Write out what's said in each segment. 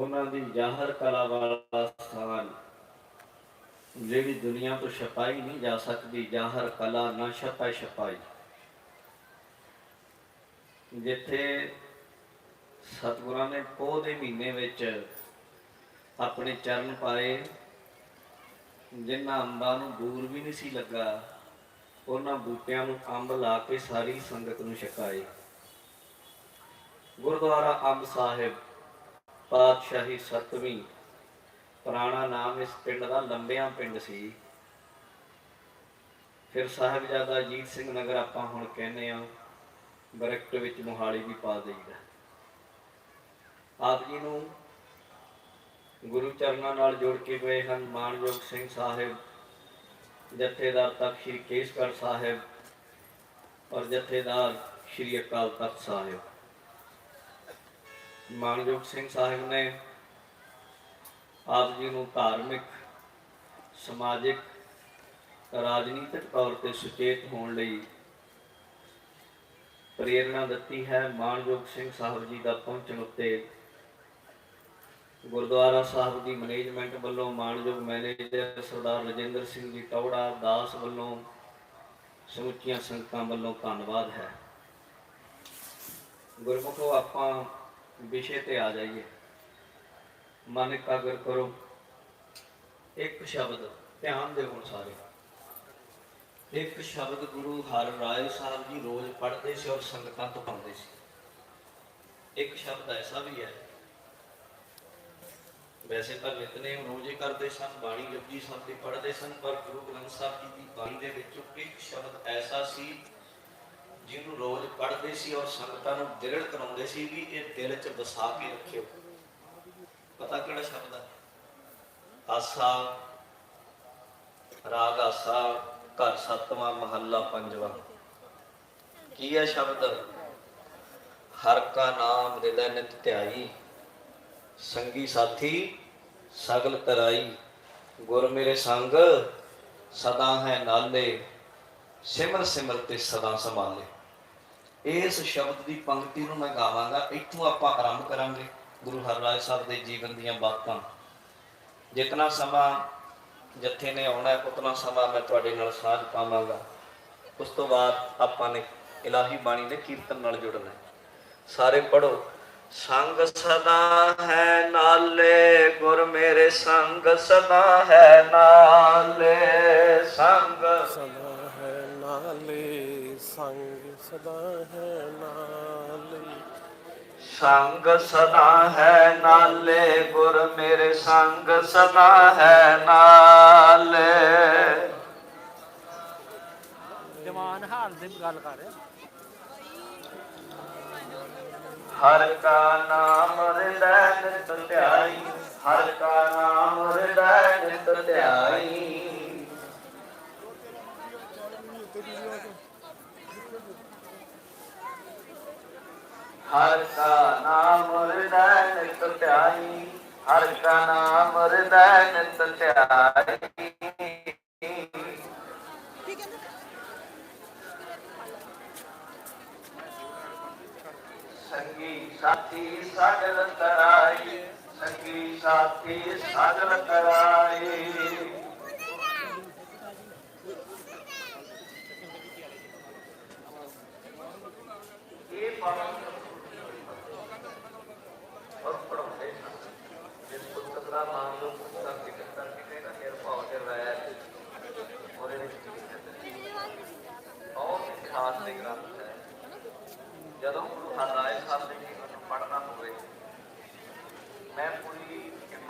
ਉਹਨਾਂ ਦੀ ਜ਼ਾਹਰ ਕਲਾ ਵਾਲਾ ਸਥਾਨ, ਜਿਹੜੀ ਦੁਨੀਆ ਤੋਂ ਛਪਾਈ ਨਹੀਂ ਜਾ ਸਕਦੀ, ਜ਼ਾਹਰ ਕਲਾ ਨਾ ਛਪੈ ਛਪਾਈ। ਜਿੱਥੇ ਸਤਿਗੁਰਾਂ ਨੇ ਪੋਹ ਦੇ ਮਹੀਨੇ ਵਿੱਚ ਆਪਣੇ ਚਰਨ ਪਾਏ, ਜਿਨ੍ਹਾਂ ਅੰਬਾਂ ਨੂੰ ਦੂਰ ਵੀ ਨਹੀਂ ਸੀ ਲੱਗਾ, ਉਹਨਾਂ ਬੂਟਿਆਂ ਨੂੰ ਅੰਬ ਲਾ ਕੇ ਸਾਰੀ ਸੰਗਤ ਨੂੰ ਛਕਾਏ। ਗੁਰਦੁਆਰਾ ਅੰਬ ਸਾਹਿਬ ਪਾਤਸ਼ਾਹੀ ਸਤਵੀਂ ਪੁਰਾਣਾ ਨਾਮ ਇਸ ਪਿੰਡ ਦਾ ਲੰਬਿਆਂ ਪਿੰਡ ਸੀ। ਫਿਰ ਸਾਹਿਬਜ਼ਾਦਾ ਅਜੀਤ ਸਿੰਘ ਨਗਰ ਆਪਾਂ ਹੁਣ ਕਹਿੰਦੇ ਆ ਬਰਕਟ ਵਿੱਚ ਮੋਹਾਲੀ ਵੀ ਪਾ ਦੇਈਦਾ। ਆਪ ਜੀ ਨੂੰ ਗੁਰੂ ਚਰਨਾਂ ਨਾਲ ਜੋੜ ਕੇ ਗਏ ਹਨ ਮਾਨਯੋਗ ਸਿੰਘ ਸਾਹਿਬ, ਜਥੇਦਾਰ ਤਖਤ ਸ੍ਰੀ ਕੇਸਗੜ੍ਹ ਸਾਹਿਬ ਔਰ ਜਥੇਦਾਰ ਸ੍ਰੀ ਅਕਾਲ ਤਖਤ ਸਾਹਿਬ। ਮਾਨਯੋਗ ਸਿੰਘ ਸਾਹਿਬ ਨੇ ਆਪ ਜੀ ਨੂੰ ਧਾਰਮਿਕ, ਸਮਾਜਿਕ, ਰਾਜਨੀਤਿਕ ਤੌਰ ਤੇ ਸੁਚੇਤ ਹੋਣ ਲਈ ਪ੍ਰੇਰਣਾ ਦਿੱਤੀ ਹੈ। ਮਾਨਯੋਗ ਸਿੰਘ ਸਾਹਿਬ ਜੀ ਦਾ ਪਹੁੰਚਣ ਉੱਤੇ ਗੁਰਦੁਆਰਾ ਸਾਹਿਬ ਦੀ ਮੈਨੇਜਮੈਂਟ ਵੱਲੋਂ ਮਾਨਯੋਗ ਮੈਨੇਜਰ ਸਰਦਾਰ ਰਜਿੰਦਰ ਸਿੰਘ ਜੀ ਟੌੜਾ ਦਾਸ ਵੱਲੋਂ ਸਮੁੱਚੀਆਂ ਸੰਗਤਾਂ ਵੱਲੋਂ ਧੰਨਵਾਦ ਹੈ। ਗੁਰਮੁਖੋ, ਆਪਾਂ ਵਿਸ਼ੇ ਤੇ ਆ ਜਾਈਏ। ਮਨ ਇਕਾਗਰ ਕਰੋ। ਇੱਕ ਸ਼ਬਦ ਧਿਆਨ ਦਿਓ ਸਾਰੇ। ਇੱਕ ਸ਼ਬਦ ਗੁਰੂ ਹਰ ਰਾਏ ਸਾਹਿਬ ਜੀ ਰੋਜ਼ ਪੜ੍ਹਦੇ ਸੀ ਔਰ ਸੰਗਤਾਂ ਤੋਂ ਪਾਉਂਦੇ ਸੀ। ਇੱਕ ਸ਼ਬਦ ਐਸਾ ਵੀ ਹੈ। ਵੈਸੇ ਤਾਂ ਨਿਤਨੇਮ ਰੋਜ਼ ਕਰਦੇ ਸਨ, ਬਾਣੀ ਜਪਜੀ ਸਾਹਿਬ ਦੀ ਪੜ੍ਹਦੇ ਸਨ, ਪਰ ਗੁਰੂ ਗ੍ਰੰਥ ਸਾਹਿਬ ਜੀ ਦੀ ਬਾਣੀ ਦੇ ਵਿੱਚੋਂ ਇੱਕ ਸ਼ਬਦ ਐਸਾ ਸੀ ਜਿਹਨੂੰ ਰੋਜ਼ ਪੜ੍ਹਦੇ ਸੀ ਔਰ ਸੰਗਤਾਂ ਨੂੰ ਦਿਲੜ ਕਰਾਉਂਦੇ ਸੀ ਵੀ ਇਹ ਦਿਲ 'ਚ ਵਸਾ ਕੇ ਰੱਖਿਓ। ਪਤਾ ਕਿਹੜਾ ਸ਼ਬਦ ਹੈ ਆਸਾ, ਰਾਗ ਆਸਾ, ਘਰ ਸੱਤਵਾਂ, ਮਹੱਲਾ ਪੰਜਵਾਂ। ਕੀ ਹੈ ਸ਼ਬਦ? ਹਰ ਕਾ ਨਾਮ ਹਿਰਦੈ ਨਿਤ ਧਿਆਈ, ਸੰਗੀ ਸਾਥੀ ਸਗਲ ਤਰਾਈ। ਗੁਰ ਮੇਰੇ ਸੰਗ ਸਦਾ ਹੈ ਨਾਲੇ, ਸਿਮਰ ਸਿਮਰ ਤੇ ਸਦਾ ਸੰਭਾਲੇ। ਇਸ ਸ਼ਬਦ ਦੀ ਪੰਕਤੀ ਨੂੰ ਮੈਂ ਗਾਵਾਂਗਾ, ਇੱਥੋਂ ਆਪਾਂ ਆਰੰਭ ਕਰਾਂਗੇ ਗੁਰੂ ਹਰਰਾਏ ਸਾਹਿਬ ਦੇ ਜੀਵਨ ਦੀਆਂ ਬਾਤਾਂ। ਜਿਤਨਾ ਸਮਾਂ ਜੱਥੇ ਨੇ ਆਉਣਾ ਹੈ ਉਤਨਾ ਸਮਾਂ ਮੈਂ ਤੁਹਾਡੇ ਨਾਲ ਸਾਂਝ ਪਾਵਾਂਗਾ। ਉਸ ਤੋਂ ਬਾਅਦ ਆਪਾਂ ਨੇ ਇਲਾਹੀ ਬਾਣੀ ਦੇ ਕੀਰਤਨ ਨਾਲ ਜੁੜਨਾ ਸਾਰੇ ਪੜੋ ਸੰਗ ਸਦਾ ਹੈ ਨਾਲੇ, ਗੁਰ ਮੇਰੇ ਸੰਗ ਸਦਾ ਹੈ ਨਾਲੇ, ਸੰਗ ਸਦਾ ਹੈ ਨਾਲੇ, ਸੰਗ ਸਦਾ ਹੈ ਨਾਲੇ। ਸੰਗ ਸਦਾ ਹੈ ਨਾਲੇ ਗੁਰ ਮੇਰੇ ਸੰਗ ਸਦਾ ਹੈ ਨਾਲੇ। ਜਵਾਨ ਹਾਲ ਦੀ ਗੱਲ ਕਰ ਰਿਹਾ। ਹਰ ਕਾ ਨਾਮ ਹਿਰਦੈ ਨਿਤ ਧਿਆਈ ਹਰ ਕਾ ਨਾਮ ਹਿਰਦੈ ਨਿਤ ਧਿਆਈ। ਹਰ ਕਾ ਨਾਮ ਹਿਰਦੈ ਨਿਤ ਧਿਆਈ, ਹਰ ਕਾ ਨਾਮ ਹਿਰਦੈ ਨਿਤ ਧਿਆਈ। ਸੰਗੀ ਸਾਥੀ ਸਗਲ ਤਰਾਈ, ਸੰਗੀ ਸਾਥੀ ਸਗਲ ਤਰਾਈ। ਇਹ ਪਾਵਨ ਔਰ ਪੜਾਉਂਦੇ ਸਨ ਇਸ ਪੁਸਤਕ ਦਾ ਨਾਮ ਜੋ ਪੁਸਤਕ ਜਿਕਰ ਕਰਕੇ ਕਹਿੰਦਾ ਨਿਰ ਭਾਵ ਤੇ ਰਾਇ ਉਹਦੇ ਵਿੱਚ ਕੀ ਲਿਖਿਆ ਹੈ ਬਹੁਤ ਹੀ ਖਾਸ ਤੇ ਗ੍ਰੰਥ ਹੈ ਜਦੋਂ ਗੁਰੂ ਹਰਰਾਏ ਸਾਹਿਬ ਦੇ ਜੀਵਨ ਨੂੰ ਪੜ੍ਹਨਾ ਹੋਵੇ ਮੈਂ ਪੂਰੀ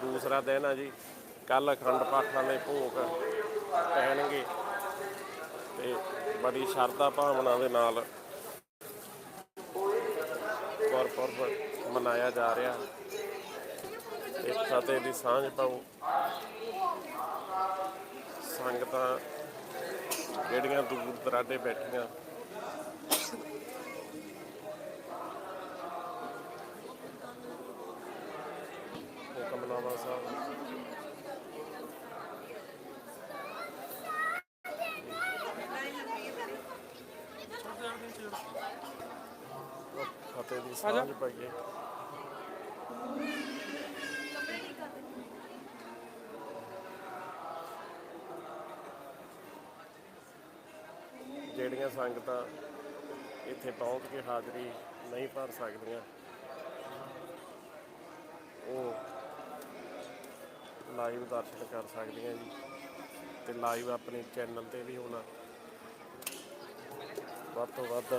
ਦੂਸਰਾ ਦਿਨ ਆ ਜੀ ਕੱਲ ਅਖੰਡ ਪਾਠਾਂ ਦੇ ਭੋਗ ਪੈਣਗੇ ਤੇ ਬੜੀ ਸ਼ਰਧਾ ਭਾਵਨਾ ਦੇ ਨਾਲ ਗੁਰਪੁਰਬ ਮਨਾਇਆ ਜਾ ਰਿਹਾ। ਤੇ ਫਤਿਹ ਦੀ ਸਾਂਝ ਪਾਓ। ਸੰਗਤਾਂ ਜਿਹੜੀਆਂ ਦੂਰ ਦਰਾਡੇ ਬੈਠੀਆਂ ਹੁਕਮਨਾਮਾ ਸਾਹਿਬ ਫਤਿਹ ਦੀ ਸਾਂਝ ਪਾਈਏ ਜਿਹੜੀਆਂ ਸੰਗਤਾਂ ਇੱਥੇ ਪਹੁੰਚ ਕੇ ਹਾਜ਼ਰੀ ਨਹੀਂ ਭਰ ਸਕਦੀਆਂ ਉਹ ਲਾਈਵ ਦਰਸ਼ਨ ਕਰ ਸਕਦੀਆਂ ਜੀ ਤੇ ਲਾਈਵ ਆਪਣੇ ਚੈਨਲ ਤੇ ਵੀ ਹੋਣਾ। ਵੱਧ ਤੋਂ ਵੱਧ